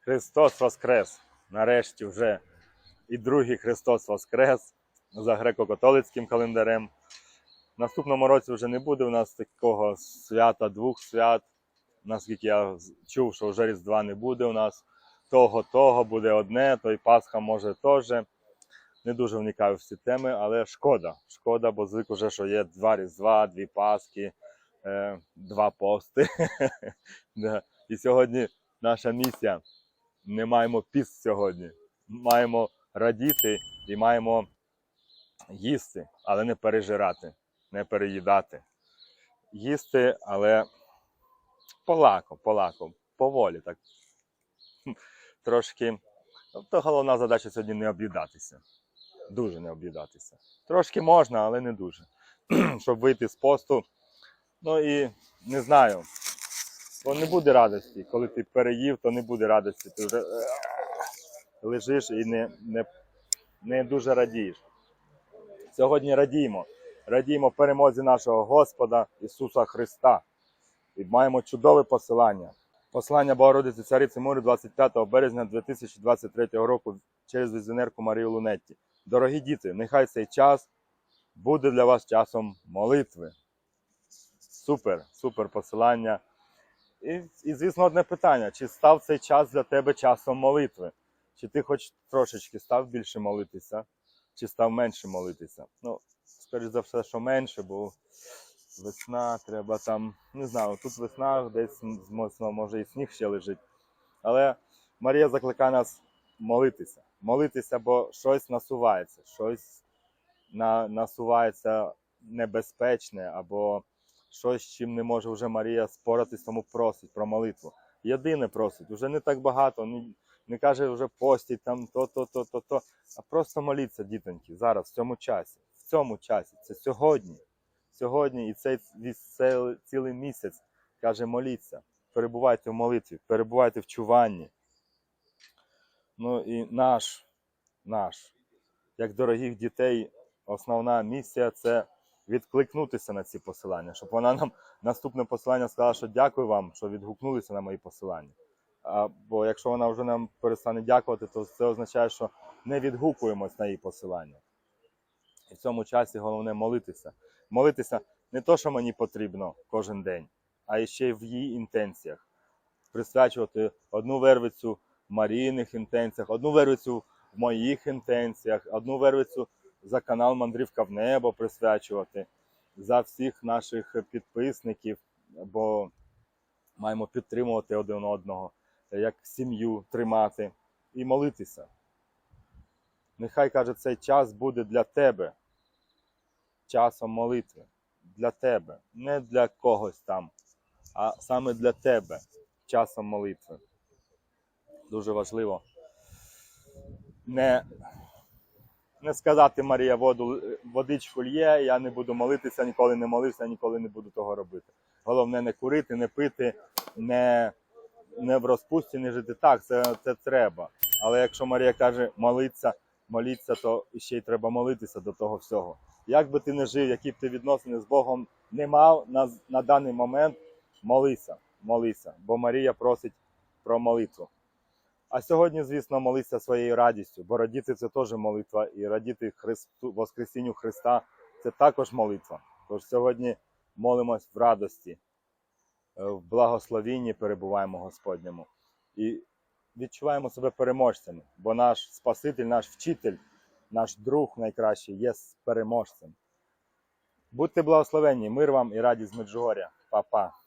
Христос Воскрес! Нарешті вже і другий Христос Воскрес за греко-католицьким календарем. В наступному році вже не буде у нас такого свята, двох свят. Наскільки я чув, що вже Різдва не буде у нас. Того, того буде одне, то й Пасха може теж. Не дуже вникаю в ці теми, але шкода. Шкода, бо звик уже, що є два Різдва, дві Пасхи, е, два пости. І сьогодні наша місія. Не маємо піст сьогодні. Маємо радіти і маємо їсти, але не пережирати, не переїдати. Їсти, але полако, полако, поволі так. Трошки. Тобто головна задача сьогодні не об'їдатися. Дуже не об'їдатися. Трошки можна, але не дуже. Щоб вийти з посту. Ну і не знаю. Бо не буде радості. Коли ти переїв, то не буде радості. Ти вже е, лежиш і не, не, не дуже радієш. Сьогодні радіємо. Радіємо перемозі нашого Господа Ісуса Христа. І маємо чудове посилання. Послання Богородиці Цариці Миру 25 березня 2023 року через візіонерку Марію Лунетті. Дорогі діти, нехай цей час буде для вас часом молитви. Супер, супер посилання. І, і звісно, одне питання: чи став цей час для тебе часом молитви? Чи ти хоч трошечки став більше молитися, чи став менше молитися? Ну, скоріш за все, що менше, бо весна, треба там, не знаю, тут весна, десь моцно, може і сніг ще лежить. Але Марія закликає нас молитися. Молитися, бо щось насувається, щось на, насувається небезпечне, або щось, чим не може вже Марія споратись, тому просить про молитву. Єдине просить, вже не так багато, не, не каже вже постіть там то, то, то, то, а просто моліться, дітоньки, зараз, в цьому часі, в цьому часі, це сьогодні. Сьогодні і цей цілий місяць каже, моліться, перебувайте в молитві, перебувайте в чуванні. Ну і наш, наш, як дорогих дітей, основна місія це відкликнутися на ці посилання, щоб вона нам наступне посилання сказала, що дякую вам, що відгукнулися на мої посилання. А, бо якщо вона вже нам перестане дякувати, то це означає, що не відгукуємось на її посилання. І в цьому часі головне молитися. Молитися не то, що мені потрібно кожен день, а ще й в її інтенціях. Присвячувати одну вервицю в Марійних інтенціях, одну вервицю в моїх інтенціях, одну вервицю за канал Мандрівка в небо присвячувати, за всіх наших підписників, бо маємо підтримувати один одного, як сім'ю тримати і молитися. Нехай каже, цей час буде для тебе часом молитви. Для тебе, не для когось там, а саме для тебе часом молитви. Дуже важливо не, не сказати Марія воду, водичку лє, я не буду молитися, ніколи не молився, ніколи не буду того робити. Головне не курити, не пити, не, не в розпусті не жити. Так, це, це треба. Але якщо Марія каже молиться, моліться, то ще й треба молитися до того всього. Як би ти не жив, які б ти відносини з Богом не мав на, на даний момент, молися, молися, бо Марія просить про молитву. А сьогодні, звісно, молися своєю радістю, бо радіти це теж молитва, і радіти Христу, Воскресінню Христа це також молитва. Тож сьогодні молимось в радості, е, в благословінні перебуваємо Господньому і відчуваємо себе переможцями, бо наш Спаситель, наш вчитель, наш друг найкращий є переможцем. Будьте благословенні, мир вам і радість Меджугоря. Па-па.